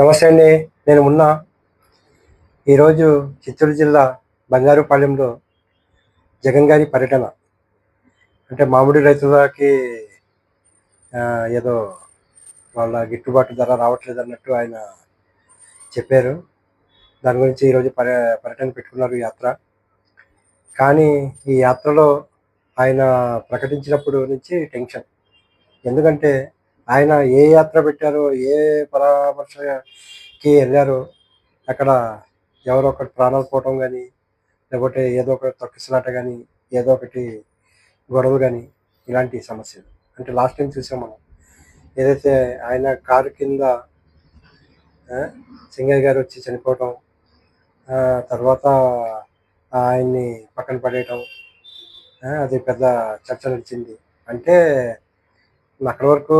నమస్తే అండి. నేను ఉన్నా. ఈరోజు చిత్తూరు జిల్లా బంగారుపాలెంలో జగన్ గారి పర్యటన. అంటే మామిడి రైతులకి ఏదో వాళ్ళ గిట్టుబాటు ధర రావట్లేదు అన్నట్టు ఆయన చెప్పారు. దాని గురించి ఈరోజు పర్య పర్యటన పెట్టుకున్నారు ఈ యాత్ర. కానీ ఈ యాత్రలో ఆయన ప్రకటించినప్పుడు నుంచి టెన్షన్. ఎందుకంటే ఆయన ఏ యాత్ర పెట్టారో ఏ పరామర్శకి వెళ్ళారో అక్కడ ఎవరో ఒకటి ప్రాణాలు పోవటం కానీ లేకపోతే ఏదో ఒకటి తొక్కిసలాట కానీ ఏదో ఒకటి గొడవలు కానీ ఇలాంటి సమస్యలు. అంటే లాస్ట్ టైం చూసాం మనం. ఏదైతే ఆయన కారు కింద సింగర్ సింగయ్య గారు వచ్చి చనిపోవటం తర్వాత ఆయన్ని పక్కన పడేయటం అది పెద్ద చర్చ నడిచింది. అంటే అక్కడి వరకు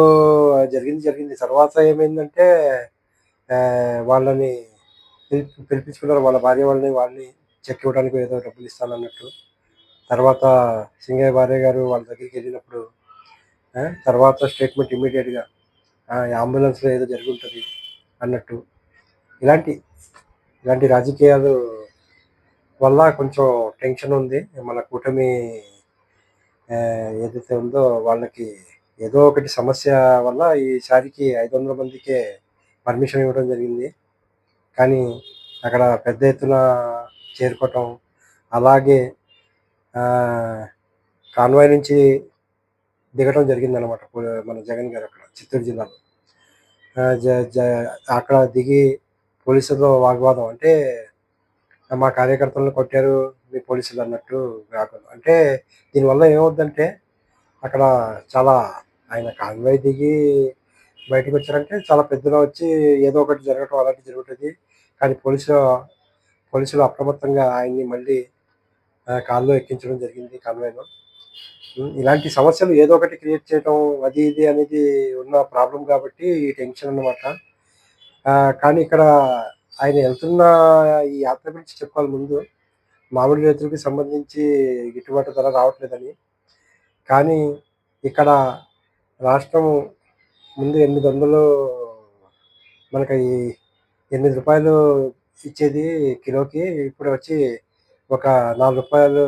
జరిగింది జరిగింది. తర్వాత ఏమైందంటే వాళ్ళని పిలిపి పిలిపించుకున్నారు. వాళ్ళ భార్య వాళ్ళని వాళ్ళని చెక్ ఇవ్వడానికి ఏదో డబ్బులు ఇస్తానన్నట్టు తర్వాత సింగయ్య భార్య గారు వాళ్ళ దగ్గరికి వెళ్ళినప్పుడు తర్వాత స్టేట్మెంట్ ఇమీడియట్గా అంబులెన్స్లో ఏదో జరుగుంటుంది అన్నట్టు. ఇలాంటి ఇలాంటి రాజకీయాలు వల్ల కొంచెం టెన్షన్ ఉంది. మన కూటమి ఏదైతే ఉందో వాళ్ళకి ఏదో ఒకటి సమస్య వల్ల ఈసారికి ఐదు వందల మందికే పర్మిషన్ ఇవ్వడం జరిగింది. కానీ అక్కడ పెద్ద ఎత్తున చేరుకోవటం అలాగే కాన్వాయ్ నుంచి దిగటం జరిగిందనమాట మన జగన్ గారు అక్కడ చిత్తూరు జిల్లాలో. జ- జ- అక్కడ దిగి పోలీసులతో వాగ్వాదం అంటే మా కార్యకర్తలను కొట్టారు మీ పోలీసులు అన్నట్టు కాకుండా అంటే దీనివల్ల ఏమవుద్దంటే అక్కడ చాలా ఆయన కాన్వాయ్ దిగి బయటకు వచ్చారంటే చాలా పెద్దగా వచ్చి ఏదో ఒకటి జరగటం అలాంటివి జరుగుతుంది. కానీ పోలీసు పోలీసులు అప్రమత్తంగా ఆయన్ని మళ్ళీ కాల్లో ఎక్కించడం జరిగింది కాన్వాయ్లో. ఇలాంటి సమస్యలు ఏదో ఒకటి క్రియేట్ చేయడం అది ఇది అనేది ఉన్న ప్రాబ్లం కాబట్టి ఈ టెన్షన్ అన్నమాట. కానీ ఇక్కడ ఆయన వెళ్తున్న ఈ యాత్ర గురించి చెప్పాలి ముందు. మామిడి రైతులకి సంబంధించి గిట్టుబాటు ధర రావట్లేదని. కానీ ఇక్కడ రాష్ట్రం ముందు ఎనిమిది వందలు మనకి ఎనిమిది రూపాయలు ఇచ్చేది కిలోకి ఇప్పుడు వచ్చి ఒక నాలుగు రూపాయలు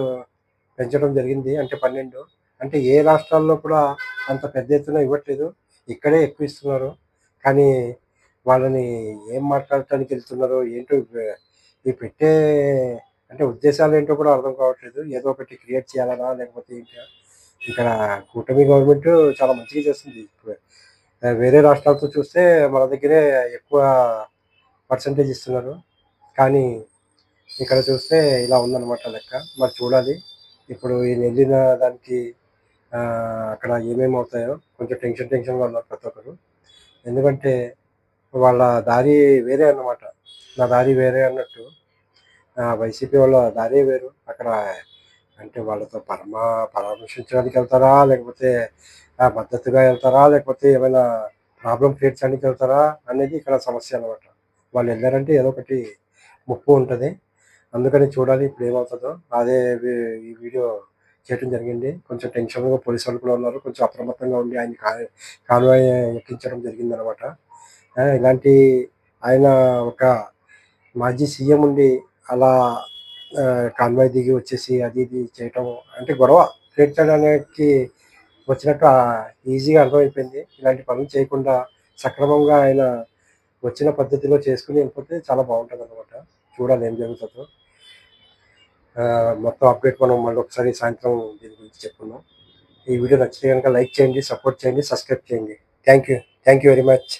పెంచడం జరిగింది అంటే పన్నెండు. అంటే ఏ రాష్ట్రాల్లో కూడా అంత పెద్ద ఎత్తున ఇవ్వట్లేదు ఇక్కడే ఎక్కువ ఇస్తున్నారు. కానీ వాళ్ళని ఏం మాట్లాడటానికి వెళ్తున్నారో ఏంటో ఈ పెట్టే అంటే ఉద్దేశాలు ఏంటో కూడా అర్థం కావట్లేదు. ఏదో ఒకటి క్రియేట్ చేయాలనా లేకపోతే ఏంటో? ఇక్కడ కూటమి గవర్నమెంట్ చాలా మంచిగా చేస్తుంది. ఇప్పుడు వేరే రాష్ట్రాలతో చూస్తే మన దగ్గరే ఎక్కువ పర్సంటేజ్ ఇస్తున్నారు. కానీ ఇక్కడ చూస్తే ఇలా ఉందన్నమాట లెక్క. మరి చూడాలి. ఇప్పుడు ఈయన వెళ్ళిన దానికి అక్కడ ఏమేమి అవుతాయో కొంచెం టెన్షన్ టెన్షన్గా ఉన్నారు ప్రతి ఒక్కరు. ఎందుకంటే వాళ్ళ దారి వేరే అన్నమాట. నా దారి వేరే అన్నట్టు. వైసీపీ వాళ్ళ దారి వేరు. అక్కడ అంటే వాళ్ళతో పరమ పరామర్శించడానికి వెళ్తారా? లేకపోతే ఆ, మద్దతుగా వెళ్తారా? లేకపోతే ఏమైనా ప్రాబ్లం క్రియేట్ చేయడానికి వెళ్తారా? అనేది ఇక్కడ సమస్య అనమాట వాళ్ళు వెళ్ళారంటే ఏదో ఒకటి ముప్పు ఉంటుంది. అందుకని చూడాలి ఇప్పుడు ఏమవుతుందో. అదే ఈ వీడియో చేయడం జరిగింది. కొంచెం టెన్షన్గా పోలీసు వాళ్ళు కూడా ఉన్నారు. కొంచెం అప్రమత్తంగా ఉండి ఆయన కా- కాన్వాయ్ ఎక్కించడం జరిగింది అనమాట ఇలాంటి ఆయన ఒక మాజీ సీఎం ఉండి అలా కాన్వాయ్ దిగి వచ్చేసి అది ఇది చేయటం అంటే గొడవ. క్రియేట్ చేయడానికి వచ్చినట్టు ఈజీగా అర్థమైపోయింది. ఇలాంటి పనులు చేయకుండా సక్రమంగా ఆయన వచ్చిన పద్ధతిలో చేసుకుని వెళ్ళిపోతే చాలా బాగుంటుంది అనమాట చూడాలి ఏం జరుగుతుందో. మొత్తం అప్డేట్ మనం మళ్ళీ ఒకసారి సాయంత్రం దీని గురించి చెప్పుకుందాం. ఈ వీడియో నచ్చితే కనుక లైక్ చేయండి సపోర్ట్ చేయండి సబ్స్క్రైబ్ చేయండి. Thank you. Thank you very much.